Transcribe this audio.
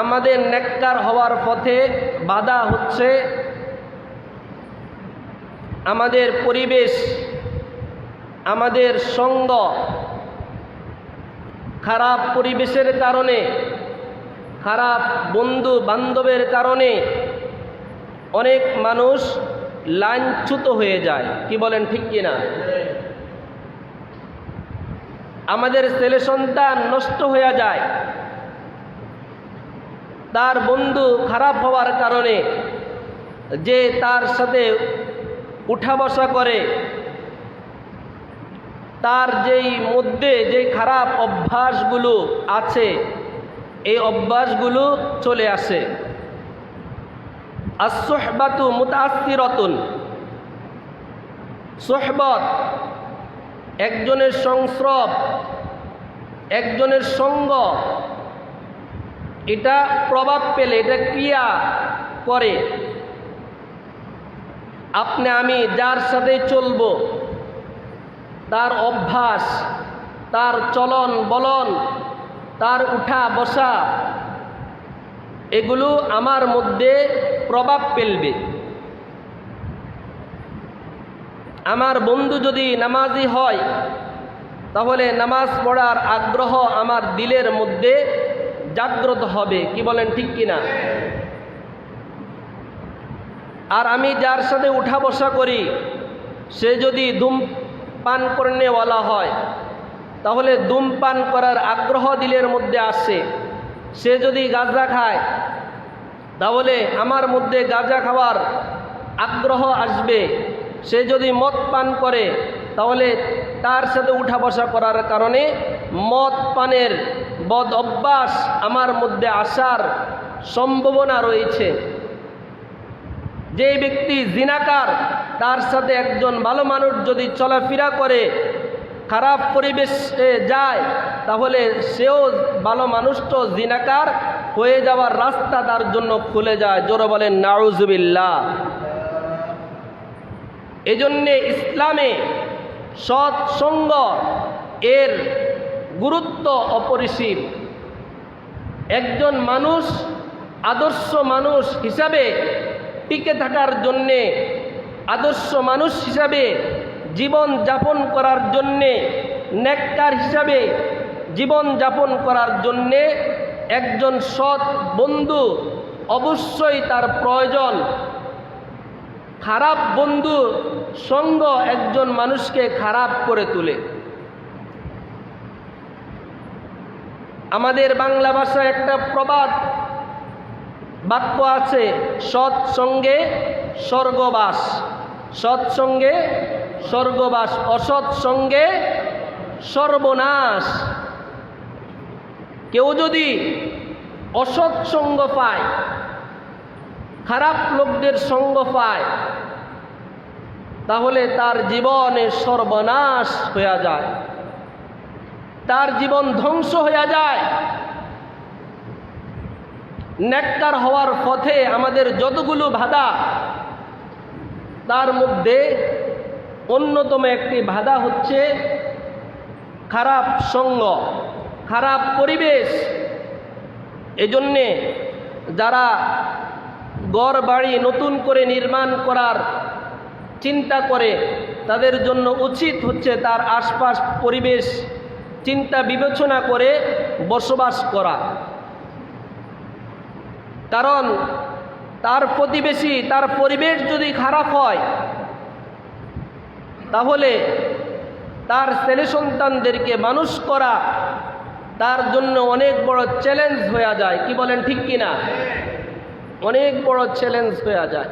আমাদের নেককার হওয়ার পথে বাধা হচ্ছে আমাদের পরিবেশ, আমাদের সঙ্গ, খারাপ পরিবেশের কারণে, খারাপ বন্ধু বান্ধবের কারণে অনেক মানুষ লাঞ্ছুত হয়ে যায়। কি বলেন, ঠিক কিনা? আমাদের ছেলে সন্তান নষ্ট হয়ে যায়। তার বন্ধু খারাপ হওয়ার কারণে যে তার সাথে উঠা বসা করে, তার যেই মধ্যে যে খারাপ অভ্যাসগুলো আছে, এই অভ্যাসগুলো চলে আসে। আসহবাতু মুতাস্তিরতুন সোহবত একজনের সংস্রব, একজনের সঙ্গ এটা প্রভাব পেলে, এটা ক্রিয়া করে। আপনি, আমি যার সাথে চলবো, তার অভ্যাস, তার চলন বলন, তার উঠা বসা, এগুলো আমার মধ্যে প্রভাব ফেলবে। আমার বন্ধু যদি নামাজি হয়, তাহলে নামাজ পড়ার আগ্রহ আমার দিলের মধ্যে জাগ্রত হবে, কি বলেন, ঠিক কিনা? আর আমি যার সাথে উঠা বসা করি, সে যদি ধূমপান করনেওয়ালা হয়, তাহলে ধূমপান করার আগ্রহ দিলের মধ্যে আসে সে যদি গাঁজা খায়, তাহলে আমার মধ্যে গাঁজা খাওয়ার আগ্রহ আসবে। সে যদি মদ পান করে, তাহলে তার সাথে উঠা বসা করার কারণে মদ পানের বদ অভ্যাস আমার মধ্যে আসার সম্ভাবনা রয়েছে। যে ব্যক্তি জিনাকার, তার সাথে একজন ভালো মানুষ যদি চলাফেরা করে, খারাপ পরিবেশে যায়, তাহলে সেও ভালো মানুষ তো জিনাকার হয়ে যাওয়ার রাস্তা তার জন্য খুলে যায়। জোরে বলেন নাউজবিল্লা এজন্যে ইসলামে সৎসঙ্গ এর গুরুত্ব অপরিসীম। একজন মানুষ, আদর্শ মানুষ হিসাবে টিকে থাকার জন্যে, আদর্শ মানুষ হিসাবে জীবন যাপন করার জন্যে, নেককার হিসাবে জীবন যাপন করার জন্যে একজন সৎ বন্ধু অবশ্যই তার প্রয়োজন। খারাপ বন্ধু সঙ্গ একজন মানুষকে খারাপ করে তোলে। আমাদের বাংলা ভাষায় একটা প্রবাদ। বাক্য আছে, সৎসঙ্গে স্বর্গবাস। সৎসঙ্গে স্বর্গবাস অসৎ সঙ্গে সর্বনাশ। কেউ যদি অসৎ সঙ্গ পায়, খারাপ লোকদের সঙ্গ পায়, তাহলে তার জীবনে সর্বনাশ হয়ে যায়। তার জীবন ধ্বংস হয়ে যায়। নেককার হওয়ার পথে আমাদের যতগুলো বাধা, তার মধ্যে অন্যতম একটি বাধা হচ্ছে খারাপ সঙ্গ, খারাপ পরিবেশ। এজন্যে যারা গড় বাড়ি নতুন করে নির্মাণ করার চিন্তা করে, তাদের জন্য উচিত হচ্ছে তার আশপাশ পরিবেশ চিন্তা বিবেচনা করে বসবাস করা। কারণ তার প্রতিবেশী, তার পরিবেশ যদি খারাপ হয়, তাহলে তার ছেলে সন্তানদেরকে মানুষ করা তার জন্য অনেক বড় চ্যালেঞ্জ হয়ে যায়। কি বলেন ঠিক কিনা? অনেক বড় চ্যালেঞ্জ হয়ে যায়।